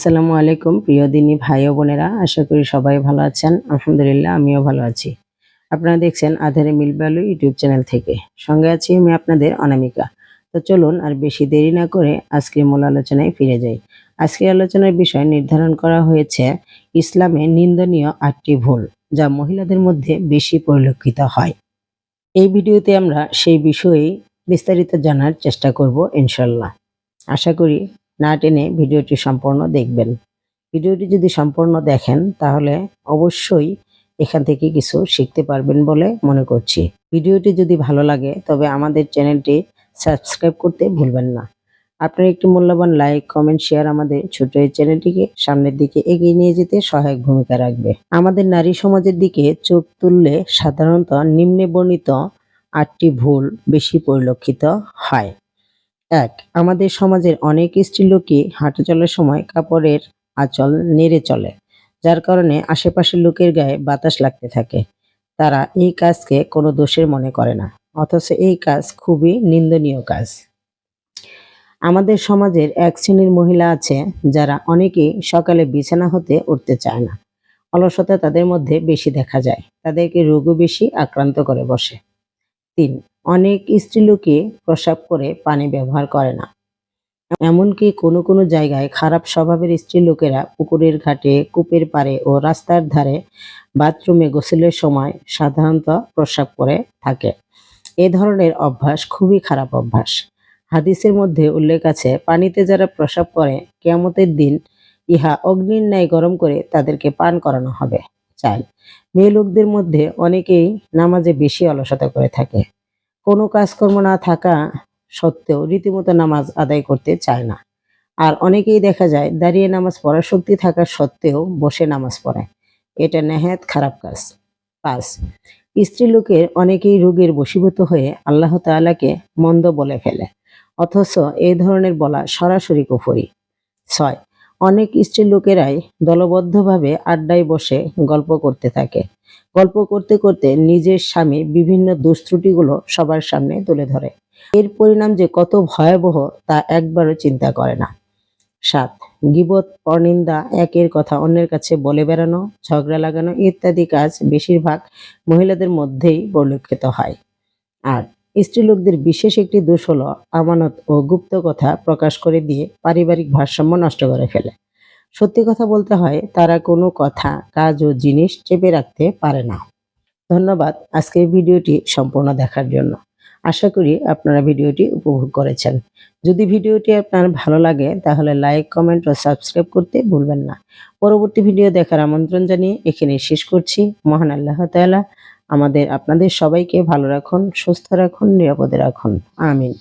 আসসালামু আলাইকুম, প্রিয় দিনী ভাই ও বোনেরা। আশা করি সবাই ভালো আছেন। আলহামদুলিল্লাহ, আমিও ভালো আছি। আপনারা দেখছেন আধারে মিল ভ্যালু ইউটিউব চ্যানেল থেকে। সঙ্গে আছি আমি আপনাদের অনামিকা। তো চলুন আর বেশি দেরি না করে আজকের মূল আলোচনায় ফিরে যাই। আজকের আলোচনার বিষয় নির্ধারণ করা হয়েছে ইসলামে নিন্দনীয় আটটি ভুল, যা মহিলাদের মধ্যে বেশি পরিলক্ষিত হয়। এই ভিডিওতে আমরা সেই বিষয়েই বিস্তারিত জানার চেষ্টা করব ইনশাল্লাহ আশা করি না টেনে ভিডিওটি সম্পূর্ণ দেখবেন। ভিডিওটি যদি সম্পূর্ণ দেখেন, তাহলে অবশ্যই এখান থেকে কিছু শিখতে পারবেন বলে মনে করছি। ভিডিওটি যদি ভালো লাগে, তবে আমাদের চ্যানেলটি সাবস্ক্রাইব করতে ভুলবেন না। আপনার একটি মূল্যবান লাইক, কমেন্ট, শেয়ার আমাদের ছোট এই চ্যানেলটিকে সামনের দিকে এগিয়ে নিয়ে যেতে সহায়ক ভূমিকা রাখবে। আমাদের নারী সমাজের দিকে চোখ তুললে সাধারণত নিম্নে বর্ণিত আটটি ভুল বেশি পরিলক্ষিত হয়। এক, আমাদের সমাজের অনেক স্ত্রীলোকই হাঁটা চলার সময় কাপড়ের আঁচল নেড়ে চলে, যার কারণে আশেপাশের লোকের গায়ে বাতাস লাগতে থাকে। তারা এই কাজকে কোনো দোষের মনে করে না, অথচ এই কাজ খুবই নিন্দনীয় কাজ। আমাদের সমাজের এক শ্রেণির মহিলা আছে, যারা অনেকেই সকালে বিছানা হতে উঠতে চায় না। অলসতা তাদের মধ্যে বেশি দেখা যায়, তাদেরকে রোগও বেশি আক্রান্ত করে বসে। তিন অনেক স্ত্রীলোকে প্রসাব করে পানি ব্যবহার করে না। এমনকি কোনো কোনো জায়গায় খারাপ স্বভাবের স্ত্রী লোকেরা পুকুরের ঘাটে, কূপের পাড়ে ও রাস্তার ধারে বাথরুমে গোসলের সময় সাধারণত প্রসাব করে থাকে। এ ধরনের অভ্যাস খুবই খারাপ অভ্যাস। হাদিসের মধ্যে উল্লেখ আছে, পানিতে যারা প্রসাব করে, কেয়ামতের দিন ইহা অগ্নির ন্যায় গরম করে তাদেরকে পান করানো হবে। চাই। মেয়ে লোকদের মধ্যে অনেকেই নামাজে বেশি অলসতা করে থাকে। কোনো কাজকর্ম না থাকা সত্ত্বেও রীতিমতো নামাজ আদায় করতে চায় না। আর অনেকেই দেখা যায় দাঁড়িয়ে নামাজ পড়ার শক্তি থাকা সত্ত্বেও বসে নামাজ পড়ে। এটা নেহাত খারাপ কাজ। পাঁচ, স্ত্রী লোকের অনেকেই রোগের বশীভূত হয়ে আল্লাহ তাআলাকে মন্দ বলে ফেলে। অথচ এই ধরনের বলা সরাসরি কুফরি। ছয় অনেক স্ত্রী লোকেরাই দলবদ্ধভাবে আড্ডায় বসে গল্প করতে থাকে। গল্প করতে করতে নিজের স্বামী বিভিন্ন দুষ্ত্রুটিগুলো সবার সামনে তুলে ধরে। এর পরিণাম যে কত ভয়াবহ তা একবারও চিন্তা করে না। সাত, গিবত পরনিন্দা একের কথা অন্যের কাছে বলে বেড়ানো, ঝগড়া লাগানো ইত্যাদি কাজ বেশিরভাগ মহিলাদের মধ্যেই পরিলক্ষিত হয়। আর স্ত্রীলোকদের বিশেষ একটি দোষ হলো আমানত ও গুপ্ত কথা প্রকাশ করে দিয়ে পারিবারিক ভারসাম্য নষ্ট করে ফেলে। সত্যি কথা বলতে হয়, তারা কোনো কথা, কাজ ও জিনিস চেপে রাখতে পারে না। ধন্যবাদ আজকের ভিডিওটি সম্পূর্ণ দেখার জন্য। আশা করি আপনারা ভিডিওটি উপভোগ করেছেন। যদি ভিডিওটি আপনার ভালো লাগে, তাহলে লাইক, কমেন্ট ও সাবস্ক্রাইব করতে ভুলবেন না। পরবর্তী ভিডিও দেখার আমন্ত্রণ জানিয়ে এখানে শেষ করছি। মহান আল্লাহ তাআলা আমাদের আপনাদের সবাইকে ভালো রাখুন সুস্থ রাখুন নিরাপদে রাখুন। আমিন।